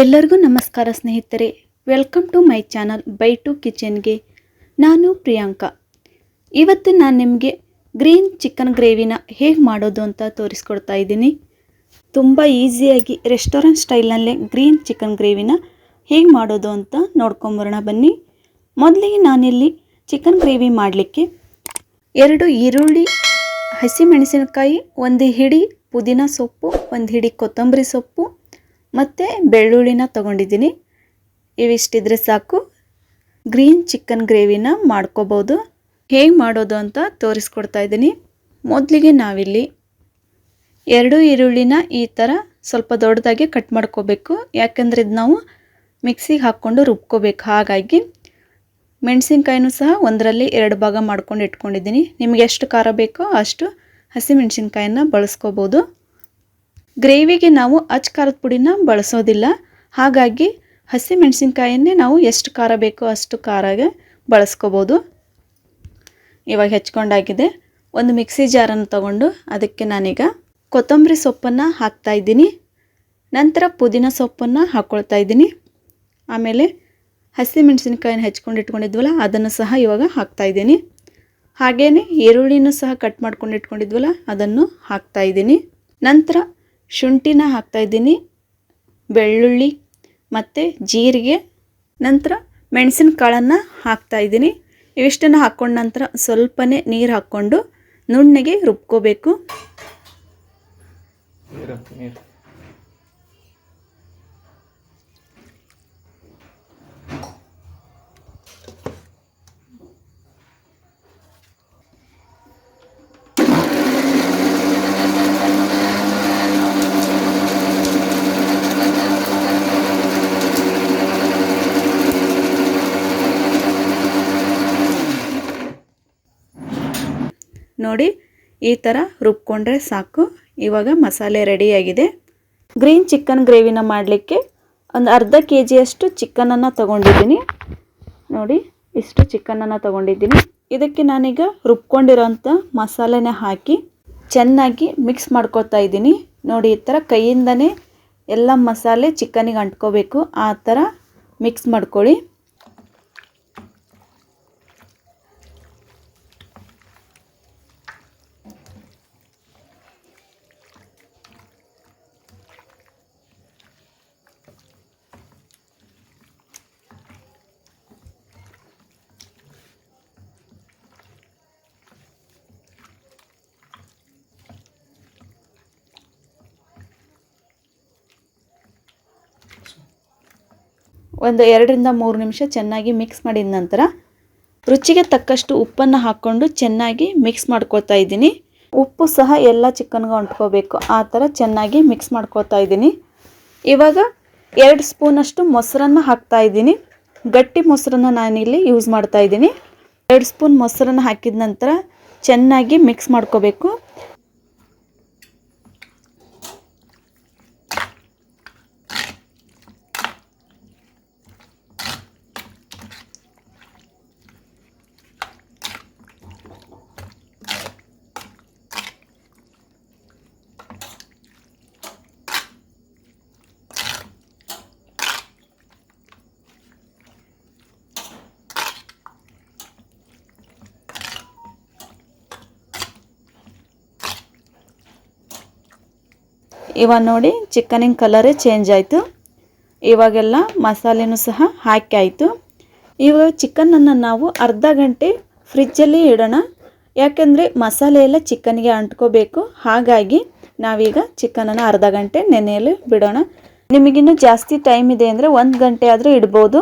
ಎಲ್ಲರಿಗೂ ನಮಸ್ಕಾರ ಸ್ನೇಹಿತರೆ. Welcome to my channel by two ಕಿಚನ್ಗೆ ನಾನು ಪ್ರಿಯಾಂಕಾ. ಇವತ್ತು ನಾನು ನಿಮಗೆ ಗ್ರೀನ್ ಚಿಕನ್ ಗ್ರೇವಿನ ಹೇಗೆ ಮಾಡೋದು ಅಂತ ತೋರಿಸ್ಕೊಡ್ತಾ ಇದ್ದೀನಿ. ತುಂಬ ಈಸಿಯಾಗಿ ರೆಸ್ಟೋರೆಂಟ್ ಸ್ಟೈಲ್ನಲ್ಲೇ ಗ್ರೀನ್ ಚಿಕನ್ ಗ್ರೇವಿನ ಹೇಗೆ ಮಾಡೋದು ಅಂತ ನೋಡ್ಕೊಂಬರೋಣ ಬನ್ನಿ. ಮೊದಲಿಗೆ ನಾನಿಲ್ಲಿ ಚಿಕನ್ ಗ್ರೇವಿ ಮಾಡಲಿಕ್ಕೆ ಎರಡು ಈರುಳ್ಳಿ, ಹಸಿಮೆಣಸಿನಕಾಯಿ, ಒಂದು ಹಿಡಿ, ಪುದೀನ ಸೊಪ್ಪು, ಒಂದು ಹಿಡಿ ಕೊತ್ತಂಬರಿ ಸೊಪ್ಪು ಮತ್ತು ಬೆಳ್ಳುಳ್ಳಿನ ತೊಗೊಂಡಿದ್ದೀನಿ. ಇವಿಷ್ಟಿದ್ರೆ ಸಾಕು. ಗ್ರೀನ್ ಚಿಕನ್ ಗ್ರೇವಿನ ಮಾಡ್ಕೋಬೋದು. ಹೇಗೆ ಮಾಡೋದು ಅಂತ ತೋರಿಸ್ಕೊಡ್ತಾ ಇದ್ದೀನಿ. ಮೊದಲಿಗೆ ನಾವಿಲ್ಲಿ ಎರಡು ಈರುಳ್ಳಿನ ಈ ಥರ ಸ್ವಲ್ಪ ದೊಡ್ಡದಾಗಿ ಕಟ್ ಮಾಡ್ಕೋಬೇಕು. ಯಾಕೆಂದರೆ ಇದು ನಾವು ಮಿಕ್ಸಿಗೆ ಹಾಕ್ಕೊಂಡು ರುಬ್ಕೋಬೇಕು. ಹಾಗಾಗಿ ಮೆಣಸಿನ್ಕಾಯಿನೂ ಸಹ ಒಂದರಲ್ಲಿ ಎರಡು ಭಾಗ ಮಾಡ್ಕೊಂಡು ಇಟ್ಕೊಂಡಿದ್ದೀನಿ. ನಿಮಗೆ ಎಷ್ಟು ಖಾರ ಬೇಕೋ ಅಷ್ಟು ಹಸಿಮೆಣಸಿನ್ಕಾಯಿನ ಬಳಸ್ಕೋಬೋದು. ಗ್ರೇವಿಗೆ ನಾವು ಅಚ್ ಖಾರದ ಪುಡಿನ ಬಳಸೋದಿಲ್ಲ. ಹಾಗಾಗಿ ಹಸಿಮೆಣಸಿನ್ಕಾಯನ್ನೇ ನಾವು ಎಷ್ಟು ಖಾರ ಬೇಕೋ ಅಷ್ಟು ಖಾರಾಗೆ ಬಳಸ್ಕೋಬೋದು. ಇವಾಗ ಹೆಚ್ಕೊಂಡಾಗಿದೆ. ಒಂದು ಮಿಕ್ಸಿ ಜಾರನ್ನು ತಗೊಂಡು ಅದಕ್ಕೆ ನಾನೀಗ ಕೊತ್ತಂಬರಿ ಸೊಪ್ಪನ್ನು ಹಾಕ್ತಾ ಇದ್ದೀನಿ. ನಂತರ ಪುದೀನ ಸೊಪ್ಪನ್ನು ಹಾಕ್ಕೊಳ್ತಾ ಇದ್ದೀನಿ. ಆಮೇಲೆ ಹಸಿ ಮೆಣಸಿನ್ಕಾಯಿನ ಹೆಚ್ಕೊಂಡು ಇಟ್ಕೊಂಡಿದ್ವಲ್ಲ, ಅದನ್ನು ಸಹ ಇವಾಗ ಹಾಕ್ತಾ ಇದ್ದೀನಿ. ಹಾಗೆಯೇ ಈರುಳ್ಳಿನೂ ಸಹ ಕಟ್ ಮಾಡ್ಕೊಂಡು ಇಟ್ಕೊಂಡಿದ್ವಲ್ಲ, ಅದನ್ನು ಹಾಕ್ತಾ ಇದ್ದೀನಿ. ನಂತರ ಶುಂಠಿನ ಹಾಕ್ತಾಯಿದ್ದೀನಿ ಬೆಳ್ಳುಳ್ಳಿ ಮತ್ತು ಜೀರಿಗೆ, ನಂತರ ಮೆಣಸಿನಕಾಳನ್ನು ಹಾಕ್ತಾ ಇದ್ದೀನಿ. ಇವಿಷ್ಟನ್ನು ಹಾಕ್ಕೊಂಡ ನಂತರ ಸ್ವಲ್ಪನೇ ನೀರು ಹಾಕ್ಕೊಂಡು ನುಣ್ಣಗೆ ರುಬ್ಕೋಬೇಕು. ನೋಡಿ, ಈ ಥರ ರುಬ್ಕೊಂಡ್ರೆ ಸಾಕು. ಇವಾಗ ಮಸಾಲೆ ರೆಡಿಯಾಗಿದೆ ಗ್ರೀನ್ ಚಿಕನ್ ಗ್ರೇವಿನ ಮಾಡಲಿಕ್ಕೆ ಒಂದು ಅರ್ಧ ಕೆ ಜಿಯಷ್ಟು ಚಿಕನನ್ನು ತೊಗೊಂಡಿದ್ದೀನಿ. ನೋಡಿ, ಇಷ್ಟು ಚಿಕನನ್ನು ತೊಗೊಂಡಿದ್ದೀನಿ. ಇದಕ್ಕೆ ನಾನೀಗ ರುಬ್ಕೊಂಡಿರೋಂಥ ಮಸಾಲೆನೇ ಹಾಕಿ ಚೆನ್ನಾಗಿ ಮಿಕ್ಸ್ ಮಾಡ್ಕೊತಾ ಇದ್ದೀನಿ. ನೋಡಿ, ಈ ಥರ ಕೈಯಿಂದನೇ ಎಲ್ಲ ಮಸಾಲೆ ಚಿಕನಿಗೆ ಅಂಟ್ಕೋಬೇಕು. ಆ ಥರ ಮಿಕ್ಸ್ ಮಾಡ್ಕೊಳ್ಳಿ. ಒಂದು ಎರಡರಿಂದ ಮೂರು ನಿಮಿಷ ಚೆನ್ನಾಗಿ ಮಿಕ್ಸ್ ಮಾಡಿದ ನಂತರ ರುಚಿಗೆ ತಕ್ಕಷ್ಟು ಉಪ್ಪನ್ನು ಹಾಕ್ಕೊಂಡು ಚೆನ್ನಾಗಿ ಮಿಕ್ಸ್ ಮಾಡ್ಕೋತಾ ಇದ್ದೀನಿ. ಉಪ್ಪು ಸಹ ಎಲ್ಲ ಚಿಕನ್ಗೆ ಅಂಟ್ಕೋಬೇಕು. ಆ ಥರ ಚೆನ್ನಾಗಿ ಮಿಕ್ಸ್ ಮಾಡ್ಕೋತಾ ಇದ್ದೀನಿ. ಇವಾಗ ಎರಡು ಸ್ಪೂನಷ್ಟು ಮೊಸರನ್ನು ಹಾಕ್ತಾ ಇದ್ದೀನಿ. ಗಟ್ಟಿ ಮೊಸರನ್ನು ನಾನಿಲ್ಲಿ ಯೂಸ್ ಮಾಡ್ತಾ ಇದ್ದೀನಿ. ಎರಡು ಸ್ಪೂನ್ ಮೊಸರನ್ನು ಹಾಕಿದ ನಂತರ ಚೆನ್ನಾಗಿ ಮಿಕ್ಸ್ ಮಾಡ್ಕೋಬೇಕು. ಇವಾಗ ನೋಡಿ ಚಿಕನಿನ ಕಲರೇ ಚೇಂಜ್ ಆಯಿತು. ಇವಾಗೆಲ್ಲ ಮಸಾಲೆನೂ ಸಹ ಹಾಕಿ ಆಯಿತು. ಇವಾಗ ಚಿಕನನ್ನು ನಾವು ಅರ್ಧ ಗಂಟೆ ಫ್ರಿಜ್ಜಲ್ಲಿ ಇಡೋಣ. ಯಾಕೆಂದರೆ ಮಸಾಲೆ ಎಲ್ಲ ಚಿಕನ್ಗೆ ಅಂಟ್ಕೋಬೇಕು. ಹಾಗಾಗಿ ನಾವೀಗ ಚಿಕನನ್ನು ಅರ್ಧ ಗಂಟೆ ನೆನೆಯಲ್ಲಿ ಬಿಡೋಣ. ನಿಮಗಿನ್ನೂ ಜಾಸ್ತಿ ಟೈಮ್ ಇದೆ ಅಂದರೆ ಒಂದು ಗಂಟೆ ಆದರೂ ಇಡ್ಬೋದು.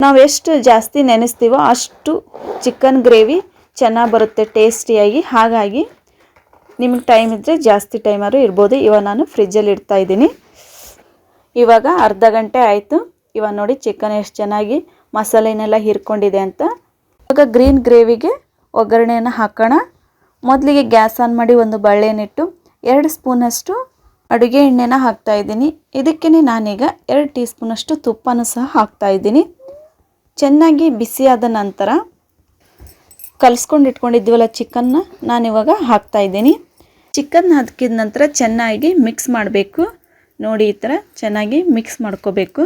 ನಾವು ಎಷ್ಟು ಜಾಸ್ತಿ ನೆನೆಸ್ತೀವೋ ಅಷ್ಟು ಚಿಕನ್ ಗ್ರೇವಿ ಚೆನ್ನಾಗಿ ಬರುತ್ತೆ, ಟೇಸ್ಟಿಯಾಗಿ. ಹಾಗಾಗಿ ನಿಮಗೆ ಟೈಮ್ ಇದ್ದರೆ ಜಾಸ್ತಿ ಟೈಮಾರು ಇರ್ಬೋದು. ಇವಾಗ ನಾನು ಫ್ರಿಜ್ಜಲ್ಲಿ ಇಡ್ತಾ ಇದ್ದೀನಿ. ಇವಾಗ ಅರ್ಧ ಗಂಟೆ ಆಯಿತು. ಇವಾಗ ನೋಡಿ ಚಿಕನ್ ಎಷ್ಟು ಚೆನ್ನಾಗಿ ಮಸಾಲೆನೆಲ್ಲ ಹೀರ್ಕೊಂಡಿದೆ ಅಂತ. ಇವಾಗ ಗ್ರೀನ್ ಗ್ರೇವಿಗೆ ಒಗ್ಗರಣೆಯನ್ನು ಹಾಕೋಣ. ಮೊದಲಿಗೆ ಗ್ಯಾಸ್ ಆನ್ ಮಾಡಿ ಒಂದು ಬಳ್ಳೆನಿಟ್ಟು ಎರಡು ಸ್ಪೂನಷ್ಟು ಅಡುಗೆ ಎಣ್ಣೆನ ಹಾಕ್ತಾ ಇದ್ದೀನಿ. ಇದಕ್ಕೇ ನಾನೀಗ ಎರಡು ಟೀ ಸ್ಪೂನಷ್ಟು ತುಪ್ಪನೂ ಸಹ ಹಾಕ್ತಾ ಇದ್ದೀನಿ. ಚೆನ್ನಾಗಿ ಬಿಸಿಯಾದ ನಂತರ ಕಲಿಸ್ಕೊಂಡು ಇಟ್ಕೊಂಡಿದ್ದೀವಲ್ಲ ಚಿಕನ್ನ ನಾನಿವಾಗ ಹಾಕ್ತಾ ಇದ್ದೀನಿ. ಚಿಕನ್ ಹಾಕಿದ ನಂತರ ಚೆನ್ನಾಗಿ ಮಿಕ್ಸ್ ಮಾಡಬೇಕು. ನೋಡಿ ಈ ಥರ ಚೆನ್ನಾಗಿ ಮಿಕ್ಸ್ ಮಾಡ್ಕೋಬೇಕು.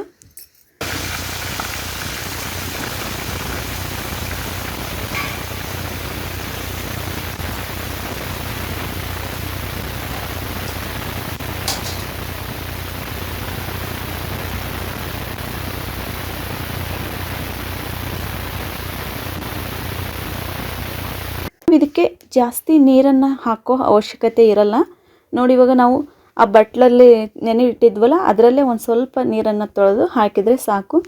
ಇದಕ್ಕೆ ಜಾಸ್ತಿ ನೀರನ್ನು ಹಾಕೋ ಅವಶ್ಯಕತೆ ಇರಲ್ಲ. ನೋಡಿ, ಇವಾಗ ನಾವು ಆ ಬಟ್ಲಲ್ಲಿ ನೆನೆ ಇಟ್ಟಿದ್ವಲ್ಲ ಅದರಲ್ಲೇ ಒಂದು ಸ್ವಲ್ಪ ನೀರನ್ನು ತೊಳೆದು ಹಾಕಿದರೆ ಸಾಕು.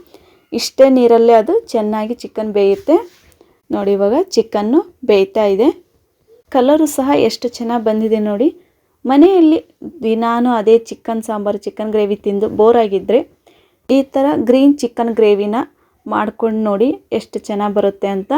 ಇಷ್ಟೇ ನೀರಲ್ಲೇ ಅದು ಚೆನ್ನಾಗಿ ಚಿಕನ್ ಬೇಯುತ್ತೆ. ನೋಡಿ, ಇವಾಗ ಚಿಕನ್ನು ಬೇಯ್ತಾ ಇದೆ. ಕಲರು ಸಹ ಎಷ್ಟು ಚೆನ್ನಾಗಿ ಬಂದಿದೆ ನೋಡಿ. ಮನೆಯಲ್ಲಿ ದಿನಾನು ಅದೇ ಚಿಕನ್ ಸಾಂಬಾರು, ಚಿಕನ್ ಗ್ರೇವಿ ತಿಂದು ಬೋರ್ ಆಗಿದ್ದರೆ ಈ ಥರ ಗ್ರೀನ್ ಚಿಕನ್ ಗ್ರೇವಿನ ಮಾಡ್ಕೊಂಡು ನೋಡಿ ಎಷ್ಟು ಚೆನ್ನಾಗಿ ಬರುತ್ತೆ ಅಂತ.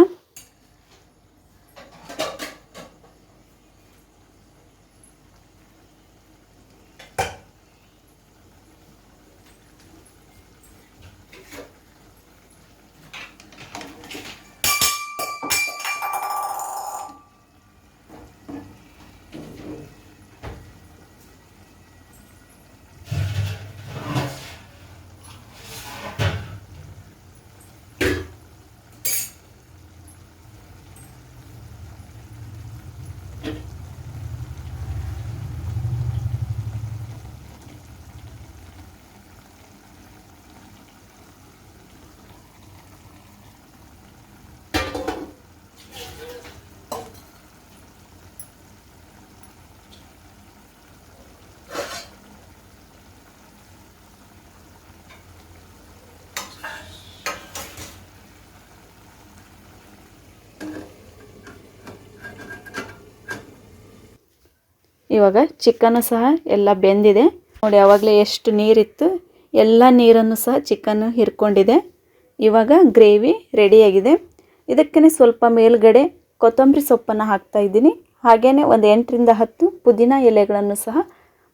ಇವಾಗ ಚಿಕನ್ನು ಸಹ ಎಲ್ಲ ಬೆಂದಿದೆ. ನೋಡಿ ಆವಾಗಲೇ ಎಷ್ಟು ನೀರಿತ್ತು. ಎಲ್ಲ ನೀರನ್ನು ಸಹ ಚಿಕನ್ನು ಹಿರ್ಕೊಂಡಿದೆ. ಇವಾಗ ಗ್ರೇವಿ ರೆಡಿಯಾಗಿದೆ. ಇದಕ್ಕೇ ಸ್ವಲ್ಪ ಮೇಲುಗಡೆ ಕೊತ್ತಂಬರಿ ಸೊಪ್ಪನ್ನು ಹಾಕ್ತಾ ಇದ್ದೀನಿ. ಹಾಗೆಯೇ ಒಂದು ಎಂಟರಿಂದ ಹತ್ತು ಪುದೀನ ಎಲೆಗಳನ್ನು ಸಹ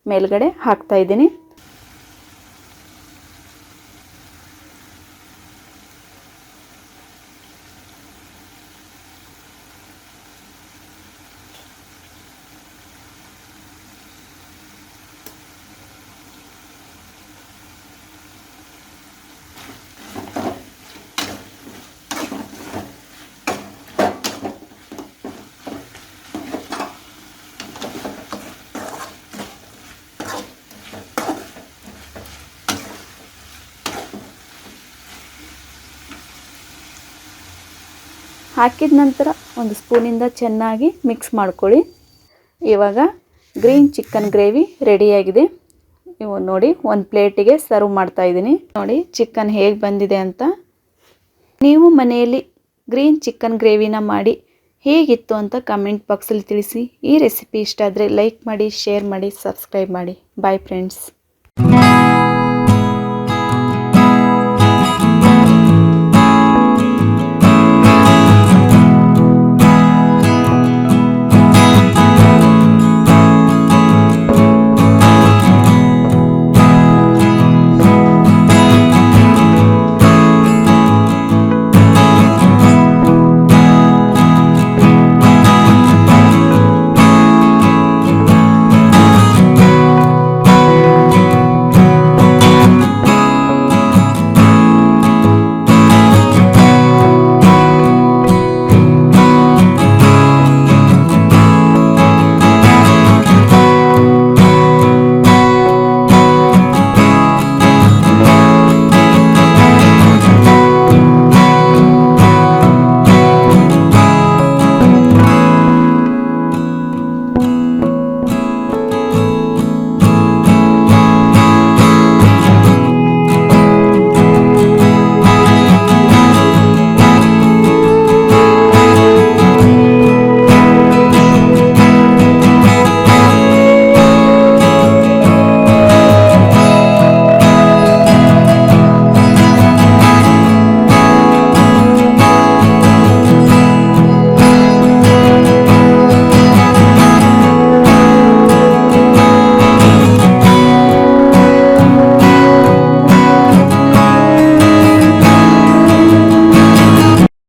ಮೇಲುಗಡೆ ಹಾಕ್ತಾ ಇದ್ದೀನಿ. ಹಾಕಿದ ನಂತರ ಒಂದು ಸ್ಪೂನಿಂದ ಚೆನ್ನಾಗಿ ಮಿಕ್ಸ್ ಮಾಡ್ಕೊಳ್ಳಿ. ಇವಾಗ ಗ್ರೀನ್ ಚಿಕನ್ ಗ್ರೇವಿ ರೆಡಿಯಾಗಿದೆ. ನೀವು ನೋಡಿ ಒಂದು ಪ್ಲೇಟಿಗೆ ಸರ್ವ್ ಮಾಡ್ತಾ ಇದ್ದೀನಿ. ನೋಡಿ ಚಿಕನ್ ಹೇಗೆ ಬಂದಿದೆ ಅಂತ. ನೀವು ಮನೆಯಲ್ಲಿ ಗ್ರೀನ್ ಚಿಕನ್ ಗ್ರೇವಿನ ಮಾಡಿ ಹೇಗಿತ್ತು ಅಂತ ಕಮೆಂಟ್ ಬಾಕ್ಸಲ್ಲಿ ತಿಳಿಸಿ. ಈ ರೆಸಿಪಿ ಇಷ್ಟ ಆದರೆ ಲೈಕ್ ಮಾಡಿ, ಶೇರ್ ಮಾಡಿ, ಸಬ್ಸ್ಕ್ರೈಬ್ ಮಾಡಿ. Bye friends